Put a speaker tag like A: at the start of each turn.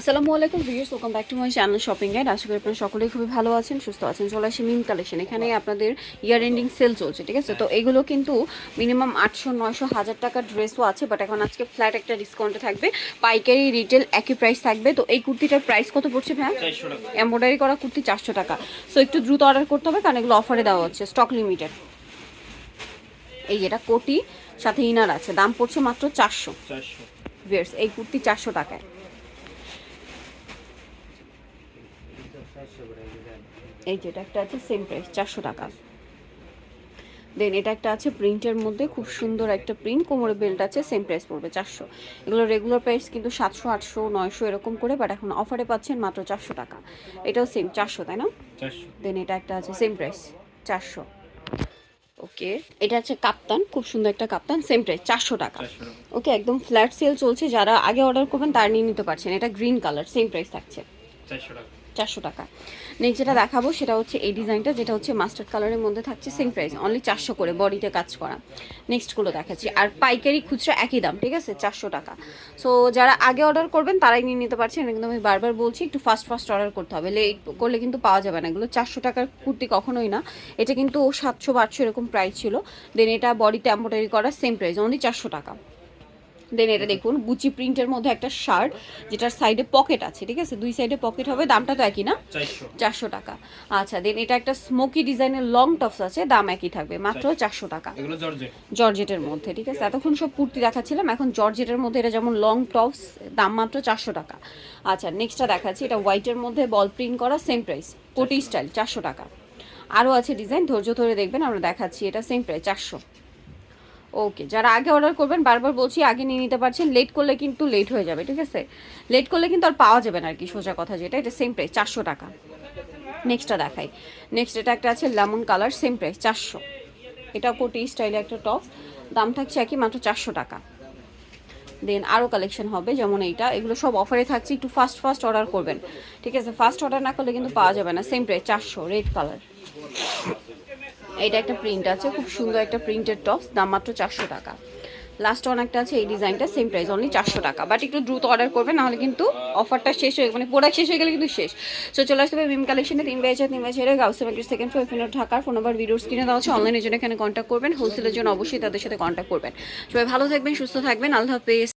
A: আসসালামু আলাইকুম viewers welcome back to my channel shopping guide আশা করি আপনারা সকলেই খুবই ভালো আছেন সুস্থ আছেন। চলে আসি মিম কালেকশন। এখানে আপনাদের ইয়ার এন্ডিং সেল চলছে ঠিক আছে? তো এগুলো কিন্তু মিনিমাম আটশো নয়শো হাজার টাকার ড্রেসও আছে বাট এখন আজকে ফ্ল্যাট একটা ডিসকাউন্টে থাকবে। পাইকারি রিটেল একই প্রাইস থাকবে। তো এই কুর্তিটার প্রাইস কত পড়ছে
B: টাকা।
A: এমব্রয়ডারি করা কুর্তি চারশো টাকা। সো একটু দ্রুত অর্ডার করতে হবে কারণ এগুলো অফারে দেওয়া হচ্ছে স্টক লিমিটেড এই যেটা কোটি সাথে ইনার আছে। দাম পড়ছে মাত্র চারশো।
B: চারশো।
A: ভিয়ার্স এই কুর্তি চারশো টাকায়। এই যে এটা একটা আছে সেম প্রাইস চারশো টাকা। দেন এটা একটা আছে প্রিন্টের মধ্যে খুব সুন্দর একটা প্রিন্ট কোমরে বেল্ট আছে সেম প্রাইস পড়বে চারশো। এগুলো রেগুলার প্রাইস কিন্তু সাতশো আটশো নয়শো এরকম করে বাট এখন অফারে পাচ্ছেন মাত্র চারশো টাকা। এটাও সেম চারশো তাই না? দেন এটা একটা আছে সেম প্রাইস চারশো। ওকে এটা আছে কাপ্তান খুব সুন্দর একটা কাপ্তান সেম প্রাইস চারশো টাকা। ওকে একদম ফ্ল্যাট সেল চলছে যারা আগে অর্ডার করবেন তারা নিয়ে নিতে পারছেন। এটা গ্রিন কালার সেম প্রাইস থাকছে।
B: চারশো টাকা।
A: চারশো টাকা। নেক্সট যেটা দেখাবো সেটা হচ্ছে এই ডিজাইনটা, যেটা হচ্ছে মাস্টার্ড কালারের মধ্যে থাকছে সেম প্রাইস অনলি চারশো করে বডিতে কাজ করা। নেক্সটগুলো দেখাচ্ছি। আর পাইকারি খুচরা একই দাম, ঠিক আছে? চারশো টাকা। সো যারা আগে অর্ডার করবেন, তারাই নিয়ে নিতে পারছেন। কিন্তু আমি বারবার বলছি, একটু ফাস্ট ফাস্ট অর্ডার করতে হবে। লেট করলে কিন্তু পাওয়া যাবে না। এগুলো চারশো টাকার কুর্তি কখনোই না। এটা কিন্তু সাতশো বা আটশো এরকম প্রাইস ছিল। দেন এটা বডিতে এম্ব্রয়ডারি করা সেম প্রাইস অনলি চারশো টাকা। দেন এটা দেখুন গুচি প্রিন্টের মধ্যে একটা শার্ট যেটার সাইডে পকেট আছে ঠিক আছে? দুই সাইডে পকেট হবে দামটা তো একই না?
B: চারশো।
A: টাকা। আচ্ছা দেন এটা একটা স্মোকি ডিজাইনের লং টপস আছে দাম একই থাকবে মাত্র চারশো। টাকা। জর্জেটের মধ্যে ঠিক আছে? এতক্ষণ সব কুর্তি দেখাচ্ছিলাম এখন জর্জেটের মধ্যে এটা যেমন লং টপস দাম মাত্র চারশো টাকা। আচ্ছা নেক্সটটা দেখাচ্ছি এটা হোয়াইটের মধ্যে বল প্রিন্ট করা সেম প্রাইস কোটি স্টাইল চারশো টাকা। আরও আছে ডিজাইন ধৈর্য ধরে দেখবেন আমরা দেখাচ্ছি এটা সেম প্রাইস চারশো। ওকে যারা আগে অর্ডার করবেন, বারবার বলছি আগে নিয়ে নিতে পারছেন। লেট করলে কিন্তু লেট হয়ে যাবে, ঠিক আছে? লেট করলে কিন্তু আর পাওয়া যাবে না আর কি, সোজা কথা যেটা। এটা সেম প্রাইস চারশো টাকা। নেক্সটটা দেখাই। নেক্সট এটা একটা আছে লেমন কালার সেম প্রাইস চারশো। এটা কোটি স্টাইলে একটা টপ দাম থাকছে একই, মাত্র চারশো টাকা। দেন আরও কালেকশন হবে, যেমন এইটা। এগুলো সব অফারে থাকছে, একটু ফাস্ট ফাস্ট অর্ডার করবেন। ঠিক আছে? ফাস্ট অর্ডার না করলে কিন্তু পাওয়া যাবে না। সেম প্রাইস চারশো রেড কালার এটা একটা প্রিন্ট আছে, খুব সুন্দর একটা প্রিন্টের টপস দাম মাত্র চারশো টাকা। লাস্ট অনেকটা আছে, এই ডিজাইনটা সেম প্রাইস অনলি চারশো টাকা। বাট একটু দ্রুত অর্ডার করবেন নাহলে কিন্তু অফারটা শেষ হয়ে মানে প্রোডাক্ট শেষ হয়ে গেলে কিন্তু শেষ। সো চলে আসতে হবে মিম কালেকশনে তিন বেজে তিন বেজে গাউসে মার্কেট সেকেন্ড ফ্লোর ফোনের ঢাকার ফোন নাম্বার ভিডিওর স্ক্রিনে দেওয়া আছে অনলাইনের জন্য এখানে কন্ট্যাক্ট করবেন হোলসেলের জন্য অবশ্যই তাদের সাথে কন্ট্যাক্ট করবেন। সবাই ভালো থাকবেন, সুস্থ থাকবেন, আল্লাহ হাফেজ।